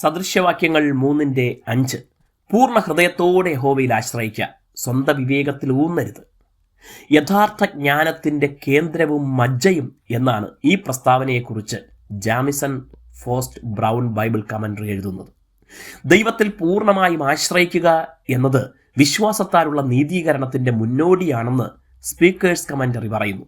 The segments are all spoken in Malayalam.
സദൃശ്യവാക്യങ്ങൾ മൂന്നിന്റെ അഞ്ച്. പൂർണ ഹൃദയത്തോടെ ഹോവയിൽ ആശ്രയിക്കുക സ്വന്തം വിവേകത്തിൽ ഊന്നരുത്. യഥാർത്ഥ ജ്ഞാനത്തിന്റെ കേന്ദ്രവും മജ്ജയും എന്നാണ് ഈ പ്രസ്താവനയെക്കുറിച്ച് Jamieson Fausset Brown Bible commentary എഴുതുന്നത്. ദൈവത്തിൽ പൂർണമായും ആശ്രയിക്കുക എന്നത് വിശ്വാസത്താലുള്ള നീതീകരണത്തിന്റെ മുന്നോടിയാണെന്ന് സ്പീക്കേഴ്സ് കമന്ററി പറയുന്നു.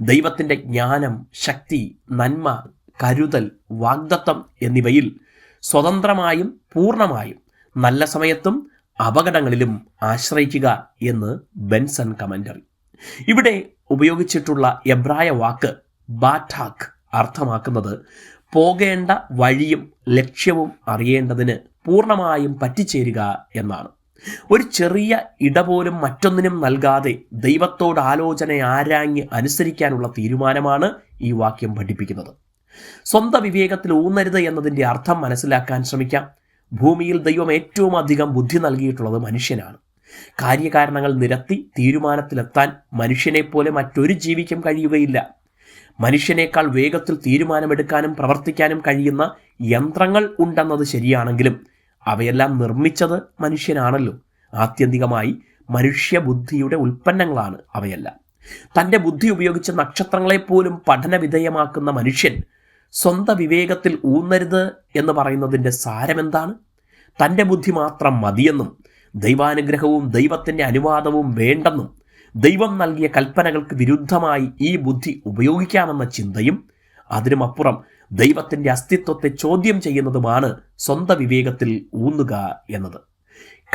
ദൈവത്തിന്റെ ജ്ഞാനം ശക്തി നന്മ കരുതൽ വാഗ്ദത്തം എന്നിവയിൽ സ്വതന്ത്രമായും പൂർണമായും നല്ല സമയത്തും അപകടങ്ങളിലും ആശ്രയിക്കുക എന്ന് ബെൻസൺ കമന്ററി ഇവിടെ ഉപയോഗിച്ചിട്ടുള്ള എബ്രായ വാക്ക് ബാറ്റാക്ക് അർത്ഥമാക്കുന്നത് പോകേണ്ട വഴിയും ലക്ഷ്യവും അറിയേണ്ടതിന് പൂർണമായും പറ്റിച്ചേരുക എന്നാണ്. ഒരു ചെറിയ ഇട പോലും മറ്റൊന്നിനും നൽകാതെ ദൈവത്തോട് ആലോചന ആരാഞ്ഞ് അനുസരിക്കാനുള്ള തീരുമാനമാണ് ഈ വാക്യം പഠിപ്പിക്കുന്നത്. സ്വന്തം വിവേകത്തിൽ ഊന്നരുത് എന്നതിന്റെ അർത്ഥം മനസ്സിലാക്കാൻ ശ്രമിക്കാം. ഭൂമിയിൽ ദൈവം ഏറ്റവും അധികം ബുദ്ധി നൽകിയിട്ടുള്ളത് മനുഷ്യനാണ്. കാര്യകാരണങ്ങൾ നിരത്തി തീരുമാനത്തിലെത്താൻ മനുഷ്യനെപ്പോലെ മറ്റൊരു ജീവിക്കും കഴിയുകയില്ല. മനുഷ്യനേക്കാൾ വേഗത്തിൽ തീരുമാനമെടുക്കാനും പ്രവർത്തിക്കാനും കഴിയുന്ന യന്ത്രങ്ങൾ ഉണ്ടെന്നത് ശരിയാണെങ്കിലും അവയെല്ലാം നിർമ്മിച്ചത് മനുഷ്യനാണല്ലോ. ആത്യന്തികമായി മനുഷ്യബുദ്ധിയുടെ ഉൽപ്പന്നങ്ങളാണ് അവയെല്ലാം. തന്റെ ബുദ്ധി ഉപയോഗിച്ച് നക്ഷത്രങ്ങളെപ്പോലും പഠനവിധേയമാക്കുന്ന മനുഷ്യൻ സ്വന്തം വിവേകത്തിൽ ഊന്നരുത് എന്ന് പറയുന്നതിന്റെ സാരമെന്താണ്? തന്റെ ബുദ്ധി മാത്രം മതിയെന്നും ദൈവാനുഗ്രഹവും ദൈവത്തിന്റെ അനുവാദവും വേണ്ടെന്നും ദൈവം നൽകിയ കൽപ്പനകൾക്ക് വിരുദ്ധമായി ഈ ബുദ്ധി ഉപയോഗിക്കാമെന്ന ചിന്തയും അതിനുമപ്പുറം ദൈവത്തിന്റെ അസ്തിത്വത്തെ ചോദ്യം ചെയ്യുന്നതുമാണ് സ്വന്തം വിവേകത്തിൽ ഊന്നുക എന്നത്.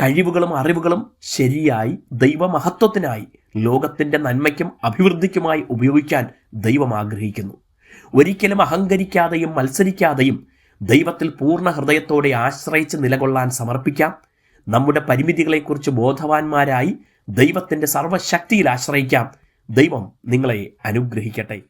കഴിവുകളും അറിവുകളും ശരിയായി ദൈവമഹത്വത്തിനായി ലോകത്തിന്റെ നന്മയ്ക്കും അഭിവൃദ്ധിക്കുമായി ഉപയോഗിക്കാൻ ദൈവം ആഗ്രഹിക്കുന്നു. ഒരിക്കലും അഹങ്കരിക്കാതെയും മത്സരിക്കാതെയും ദൈവത്തിൽ പൂർണ ഹൃദയത്തോടെ ആശ്രയിച്ച് നിലകൊള്ളാൻ സമർപ്പിക്കാം. നമ്മുടെ പരിമിതികളെക്കുറിച്ച് ബോധവാന്മാരായി ദൈവത്തിന്റെ സർവശക്തിയിൽ ആശ്രയിക്കാം. ദൈവം നിങ്ങളെ അനുഗ്രഹിക്കട്ടെ.